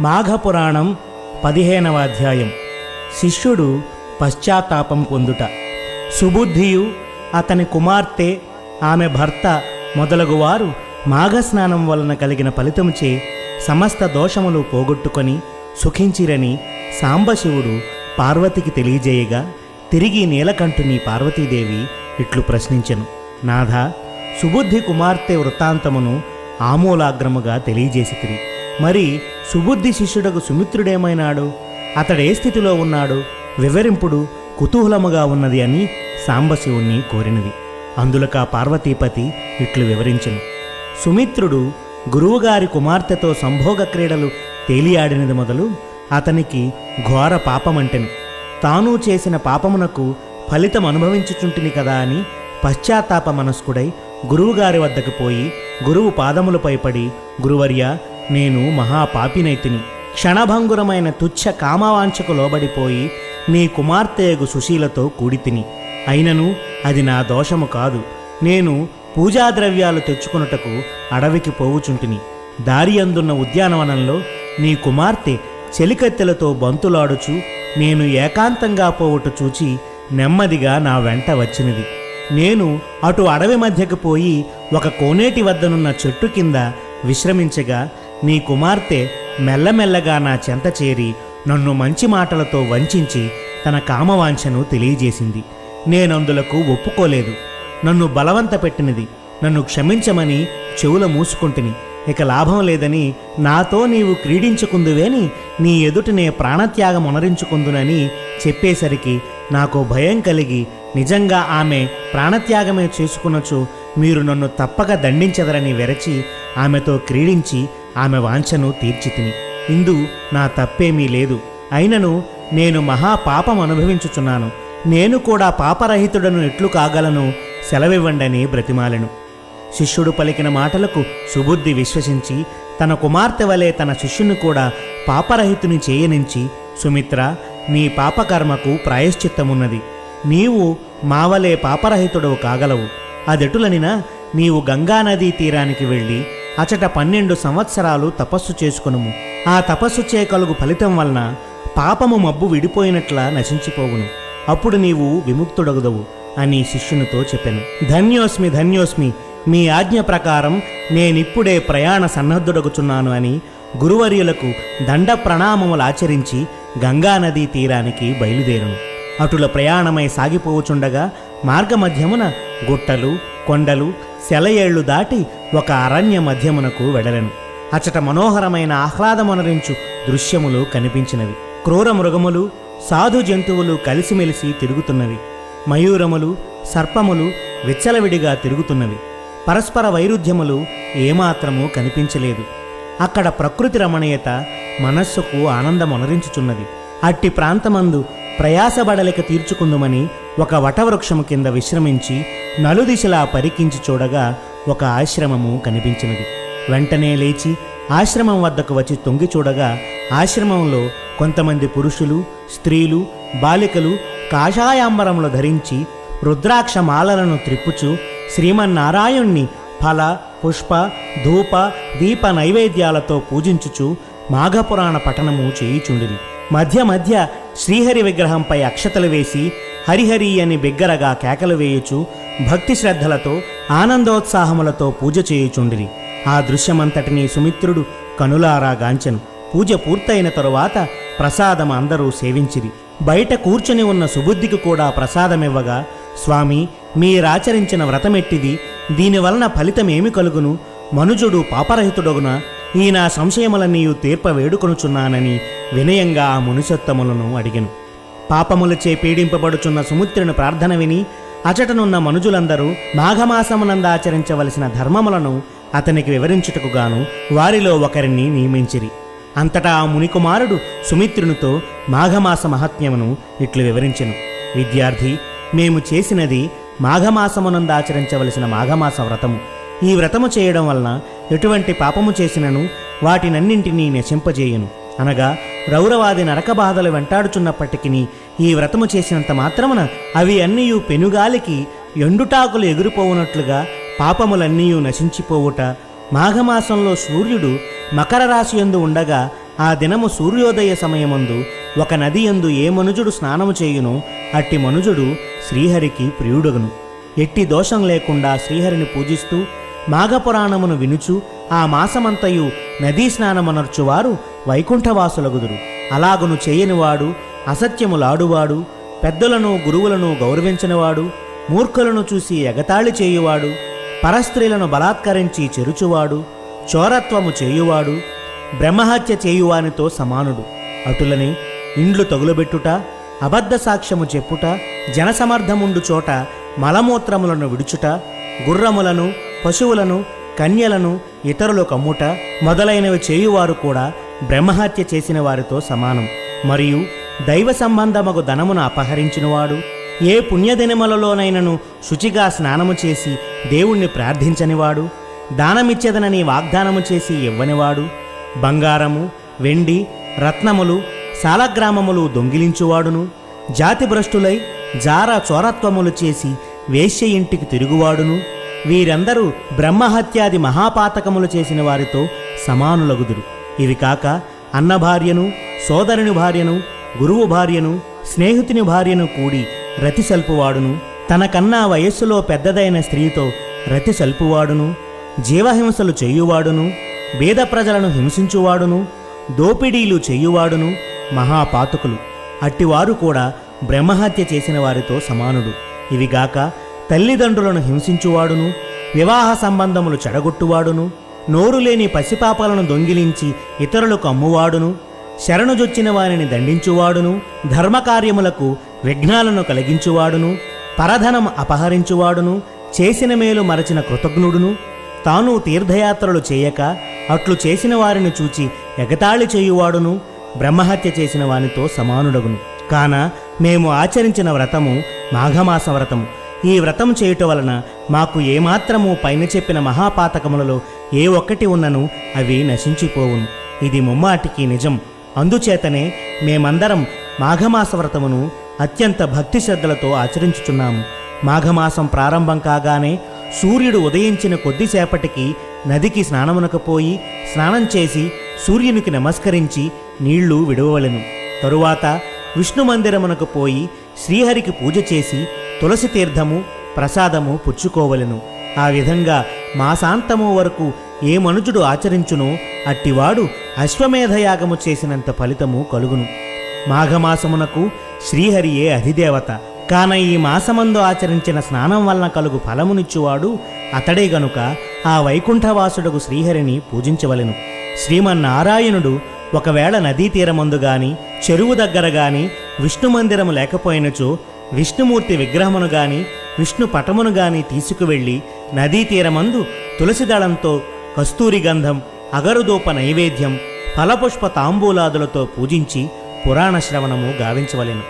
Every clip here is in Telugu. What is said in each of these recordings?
మాఘపురాణం పదిహేనవ అధ్యాయం. శిష్యుడు పశ్చాత్తాపం పొందుట. సుబుద్ధియు అతని కుమార్తె ఆమె భర్త మొదలగువారు మాఘస్నానం వలన కలిగిన ఫలితముచే సమస్త దోషములు పోగొట్టుకొని సుఖించిరని సాంబశివుడు పార్వతికి తెలియజేయగా తిరిగి నీలకంఠుని పార్వతీదేవి ఇట్లు ప్రశ్నించెను. నాథ సుబుద్ధి కుమార్తె వృత్తాంతమును ఆమూలాగ్రముగా తెలియజేసితిరి మరి సుబుద్ధి శిష్యుడకు సుమిత్రుడేమైనాడు? అతడే స్థితిలో ఉన్నాడు. వివరింపుడు కుతూహలముగా ఉన్నది అని సాంబశివుణ్ణి కోరినది. అందులక పార్వతీపతి ఇట్లు వివరించను. సుమిత్రుడు గురువుగారి కుమార్తెతో సంభోగ క్రీడలు తేలియాడినది మొదలు అతనికి ఘోర పాపమంటెను. తాను చేసిన పాపమునకు ఫలితం అనుభవించుచుంటిని కదా అని పశ్చాత్తాప మనస్కుడై గురువుగారి వద్దకు పోయి గురువు పాదములపై పడి గురువర్య నేను మహాపాపినైతిని. క్షణభంగురమైన తుచ్చ కామవాంఛకు లోబడిపోయి నీ కుమార్తెయగు సుశీలతో కూడితిని అయినను అది నా దోషము కాదు. నేను పూజాద్రవ్యాలు తెచ్చుకొనుటకు అడవికి పోవుచుంటిని. దారి అందున్న ఉద్యానవనంలో నీ కుమార్తె చెలికత్తెలతో బంతులాడుచు నేను ఏకాంతంగా పోవుట చూచి నెమ్మదిగా నా వెంట వచ్చినది. నేను అటు అడవి మధ్యకు పోయి ఒక కోనేటి వద్దనున్న చెట్టు కింద విశ్రమించగా నీ కుమార్తె మెల్లమెల్లగా నా చెంత చేరి నన్ను మంచి మాటలతో వంచించి తన కామవాంఛను తెలియజేసింది. నేనందులకు ఒప్పుకోలేదు. నన్ను బలవంత పెట్టినది నన్ను క్షమించమని చెవుల మూసుకుంటుని. ఇక లాభం లేదని నాతో నీవు క్రీడించుకుందువేని నీ ఎదుటనే ప్రాణత్యాగం అనరించుకుందునని చెప్పేసరికి నాకు భయం కలిగి నిజంగా ఆమె ప్రాణత్యాగమే చేసుకునొచ్చు. మీరు నన్ను తప్పక దండించదరని వెరచి ఆమెతో క్రీడించి ఆమె వాంఛను తీర్చితిని. ఇందు నా తప్పేమీ లేదు. అయినను నేను మహాపాపం అనుభవించుచున్నాను. నేను కూడా పాపరహితుడను ఎట్లు కాగలను సెలవివ్వండని బ్రతిమాలెను. శిష్యుడు పలికిన మాటలకు సుబుద్ధి విశ్వసించి తన కుమార్తె వలె తన శిష్యుని కూడా పాపరహితుని చేయనించి సుమిత్ర నీ పాపకర్మకు ప్రాయశ్చిత్తమున్నది. నీవు మావలే పాపరహితుడవు కాగలవు. అదెటులనినా నీవు గంగానదీ తీరానికి వెళ్ళి అచట పన్నెండు సంవత్సరాలు తపస్సు చేసుకొనుము. ఆ తపస్సు చేయగలుగు ఫలితం వలన పాపము మబ్బు విడిపోయినట్లా నశించిపోవును. అప్పుడు నీవు విముక్తుడగుదవు అని శిష్యునితో చెప్పాను. ధన్యోస్మి ధన్యోస్మి మీ ఆజ్ఞ ప్రకారం నేనిప్పుడే ప్రయాణ సన్నద్ధుడగుచున్నాను అని గురువర్యులకు దండ ప్రణామములు ఆచరించి గంగానదీ తీరానికి బయలుదేరును. అటుల ప్రయాణమై సాగిపోవుచుండగా మార్గమధ్యమున గుట్టలు కొండలు సెలయేళ్ళు దాటి ఒక అరణ్య మధ్యమునకు వెడలెను. అచట మనోహరమైన ఆహ్లాదమనరించు దృశ్యములు కనిపించినవి. క్రూర మృగములు సాధు జంతువులు కలిసిమెలిసి తిరుగుతున్నవి. మయూరములు సర్పములు విచ్చలవిడిగా తిరుగుతున్నవి. పరస్పర వైరుధ్యములు ఏమాత్రము కనిపించలేదు. అక్కడ ప్రకృతి రమణీయత మనస్సుకు ఆనందమొనరించుచున్నది. అట్టి ప్రాంతమందు ప్రయాసబడలిక తీర్చుకుందుమని ఒక వటవృక్షము కింద విశ్రమించి నలుదిశలా పరికించి చూడగా ఒక ఆశ్రమము కనిపించినది. వెంటనే లేచి ఆశ్రమం వద్దకు వచ్చి తొంగి చూడగా ఆశ్రమంలో కొంతమంది పురుషులు స్త్రీలు బాలికలు కాషాయాంబరములు ధరించి రుద్రాక్ష మాలలను త్రిప్పుచు శ్రీమన్నారాయణ్ణి ఫల పుష్ప ధూప దీప నైవేద్యాలతో పూజించుచు మాఘపురాణ పఠనము చేయుచుండిరి. మధ్య మధ్య శ్రీహరి విగ్రహంపై అక్షతలు వేసి హరిహరి అని బిగ్గరగా కేకలు వేయుచు భక్తి శ్రద్ధలతో ఆనందోత్సాహములతో పూజ చేయుచుండిరి. ఆ దృశ్యమంతటిని సుమిత్రుడు కనులారా గాంచెను. పూజ పూర్తయిన తరువాత ప్రసాదం అందరూ సేవించిరి. బయట కూర్చుని ఉన్న సుబుద్ధికి కూడా ప్రసాదమివ్వగా స్వామి మీరాచరించిన వ్రతమెట్టిది. దీనివలన ఫలితమేమి కలుగును? మనుజుడు పాపరహితుడగున? ఈ నా సంశయములన్నీయు తీర్ప వేడుకొనుచున్నానని వినయంగా ఆ మునిసత్తములను అడిగను. పాపములచే పీడింపబడుచున్న సుమిత్రుని ప్రార్థన విని అచటనున్న మనుజులందరూ మాఘమాసమునంద ఆచరించవలసిన ధర్మములను అతనికి వివరించుటకు గాను వారిలో ఒకరిని నియమించిరి. అంతటా ఆ మునికుమారుడు సుమిత్రునితో మాఘమాస మహాత్మ్యమును ఇట్లు వివరించెను. విద్యార్థి మేము చేసినది మాఘమాసమునందు ఆచరించవలసిన మాఘమాస వ్రతము. ఈ వ్రతము చేయడం వలన ఎటువంటి పాపము చేసినను వాటినన్నింటినీ నశింపజేయును. అనగా రౌరవాది నరక బాధలు వెంటాడుచున్నప్పటికీ ఈ వ్రతము చేసినంత మాత్రమున అవి అన్నీయు పెనుగాలికి ఎండుటాకులు ఎగిరిపోవునట్లుగా పాపములన్నీయు నశించిపోవుట. మాఘమాసంలో సూర్యుడు మకర రాశి యందు ఉండగా ఆ దినము సూర్యోదయ సమయమందు ఒక నది యందు ఏ మనుజుడు స్నానము చేయునో అట్టి మనుజుడు శ్రీహరికి ప్రియుడగును. ఎట్టి దోషం లేకుండా శ్రీహరిని పూజిస్తూ మాఘపురాణమును వినుచు ఆ మాసమంతయు నదీ స్నానమునర్చువారు వైకుంఠవాసులగుదురు. అలాగును చేయనివాడు అసత్యములాడువాడు పెద్దలను గురువులను గౌరవించనివాడు మూర్ఖులను చూసి ఎగతాళి చేయువాడు పరస్త్రీలను బలాత్కరించి చెరుచువాడు చోరత్వము చేయువాడు బ్రహ్మహత్య చేయువానితో సమానుడు. అటులని ఇండ్లు తగులబెట్టుట అబద్ధ సాక్ష్యము చెప్పుట జనసమర్థముండు చోట మలమూత్రములను విడుచుట గుర్రములను పశువులను కన్యలను ఇతరులకు కమ్ముట మొదలైనవి చేయువారు కూడా బ్రహ్మహత్య చేసిన వారితో సమానం. మరియు దైవ సంబంధమగు ధనమును అపహరించినవాడు ఏ పుణ్యదినములలోనైనను శుచిగా స్నానము చేసి దేవుణ్ణి ప్రార్థించనివాడు దానమిచ్చేదనని వాగ్దానము చేసి ఇవ్వనివాడు బంగారము వెండి రత్నములు సాలగ్రామములు దొంగిలించువాడును జాతిభ్రష్టులై జార చోరత్వములు చేసి వేశ్య ఇంటికి తిరుగువాడును వీరందరూ బ్రహ్మహత్యాది మహాపాతకములు చేసిన వారితో సమానులగుదురు. ఇవి కాక అన్న భార్యను సోదరుని భార్యను గురువు భార్యను స్నేహితుని భార్యను కూడి రతి సల్పువాడును తనకన్నా వయస్సులో పెద్దదైన స్త్రీతో రతి సల్పువాడును జీవహింసలు చేయువాడును బేద ప్రజలను హింసించువాడును దోపిడీలు చేయువాడును మహాపాతకులు. అట్టివారు కూడా బ్రహ్మహత్య చేసిన వారితో సమానుడు ఇవిగాక తల్లిదండ్రులను హింసించువాడును వివాహ సంబంధములు చెడగొట్టువాడును నోరు లేని పసిపాపాలను దొంగిలించి ఇతరులకు అమ్మువాడును శరణుజొచ్చిన వారిని దండించువాడును ధర్మకార్యములకు విఘ్నాలను కలిగించువాడును పరధనం అపహరించువాడును చేసిన మేలు మరచిన కృతజ్ఞుడును తాను తీర్థయాత్రలు చేయక అట్లు చేసిన వారిని చూచి ఎగతాళి చేయువాడును బ్రహ్మహత్య చేసిన వానితో సమానుడగును. కాన మేము ఆచరించిన వ్రతము మాఘమాస వ్రతము. ఈ వ్రతం చేయుట వలన మాకు ఏమాత్రము పైన చెప్పిన మహాపాతకములలో ఏ ఒక్కటి ఉన్నను అవి నశించిపోవును. ఇది ముమ్మాటికి నిజం. అందుచేతనే మేమందరం మాఘమాస వ్రతమును అత్యంత భక్తి శ్రద్ధలతో ఆచరించుచున్నాము. మాఘమాసం ప్రారంభం కాగానే సూర్యుడు ఉదయించిన కొద్దిసేపటికి నదికి స్నానమునకు పోయి స్నానం చేసి సూర్యునికి నమస్కరించి నీళ్ళు విడవవలెను. తరువాత విష్ణు మందిరమునకు పోయి శ్రీహరికి పూజ చేసి తులసి తీర్థము ప్రసాదము పుచ్చుకోవలెను. ఆ విధంగా మాసాంతము వరకు ఏ మనుజుడు ఆచరించునో అట్టివాడు అశ్వమేధయాగము చేసినంత ఫలితము కలుగును. మాఘమాసమునకు శ్రీహరియే అధిదేవత. కాన ఈ మాసమందు ఆచరించిన స్నానం వలన కలుగు ఫలమునిచ్చువాడు అతడే గనుక ఆ వైకుంఠవాసుడకు శ్రీహరిని పూజించవలెను. శ్రీమన్నారాయణుడు ఒకవేళ నదీ తీరమందు గాని చెరువు దగ్గర గాని విష్ణు మందిరము లేకపోయినచో విష్ణుమూర్తి విగ్రహమును గాని విష్ణు పటమును గాని తీసుకువెళ్ళి నదీ తీరమందు తులసిదళంతో కస్తూరి గంధం అగరుదూప నైవేద్యం ఫలపుష్ప తాంబూలాదులతో పూజించి పురాణ శ్రవణము గావించవలెను.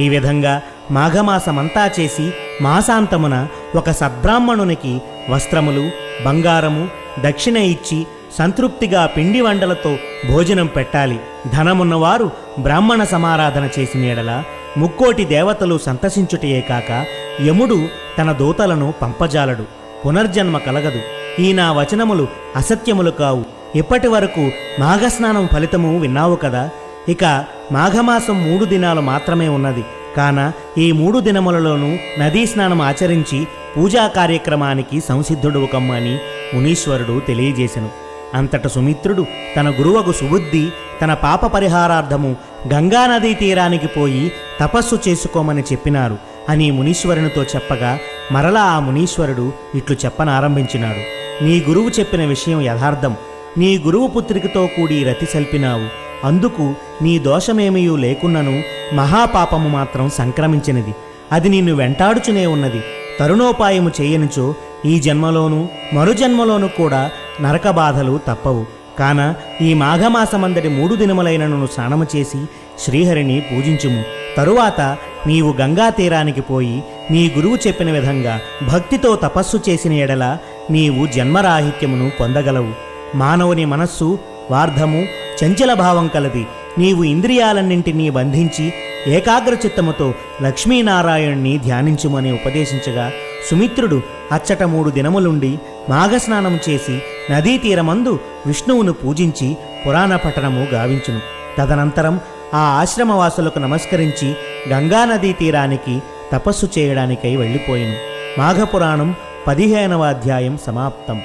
ఈ విధంగా మాఘమాసమంతా చేసి మాసాంతమున ఒక సద్బ్రాహ్మణునికి వస్త్రములు బంగారము దక్షిణ ఇచ్చి సంతృప్తిగా పిండి వంటలతో భోజనం పెట్టాలి. ధనమున్నవారు బ్రాహ్మణ సమారాధన చేసిన ఎడల ముక్కోటి దేవతలు సంతసించుటయే కాక యముడు తన దూతలను పంపజాలడు పునర్జన్మ కలగదు. ఈ నా వచనములు అసత్యములు కావు. ఇప్పటి వరకు మాఘస్నానం ఫలితము విన్నావు కదా? ఇక మాఘమాసం మూడు దినాలు మాత్రమే ఉన్నది. కాన ఈ మూడు దినములలోనూ నదీ స్నానం ఆచరించి పూజా కార్యక్రమానికి సంసిద్ధుడు కమ్మని మునీశ్వరుడు తెలియజేశను అంతట సుమిత్రుడు తన గురువకు సుబుద్ధి తన పాప పరిహారార్థము గంగానదీ తీరానికి పోయి తపస్సు చేసుకోమని చెప్పినారు అని మునీశ్వరునితో చెప్పగా మరలా ఆ మునీశ్వరుడు ఇట్లు చెప్పనారంభించినాడు. నీ గురువు చెప్పిన విషయం యథార్థం. నీ గురువు పుత్రికతో కూడి రతి సల్పినావు. అందుకు నీ దోషమేమయూ లేకున్నను మహాపాపము మాత్రం సంక్రమించినది. అది నిన్ను వెంటాడుచునే ఉన్నది. తరుణోపాయము చేయనుచో ఈ జన్మలోనూ మరుజన్మలోనూ కూడా నరక బాధలు తప్పవు. కాన ఈ మాఘమాసమందటి మూడు దినములైనను స్నానము చేసి శ్రీహరిని పూజించుము. తరువాత నీవు గంగా తీరానికి పోయి నీ గురువు చెప్పిన విధంగా భక్తితో తపస్సు చేసిన ఎడల నీవు జన్మరాహిత్యమును పొందగలవు. మానవుని మనస్సు వార్ధము చంచల భావం కలది. నీవు ఇంద్రియాలన్నింటినీ బంధించి ఏకాగ్ర చిత్తముతో లక్ష్మీనారాయణ్ణి ధ్యానించుమని ఉపదేశించగా సుమిత్రుడు అచ్చట మూడు దినములుండి మాఘస్నానం చేసి నదీ తీరమందు విష్ణువును పూజించి పురాణ పఠనము గావించును. తదనంతరం ఆ ఆశ్రమవాసులకు నమస్కరించి గంగానదీ తీరానికి తపస్సు చేయడానికై వెళ్ళిపోయిను. మాఘపురాణం పదిహేనవ అధ్యాయం సమాప్తం.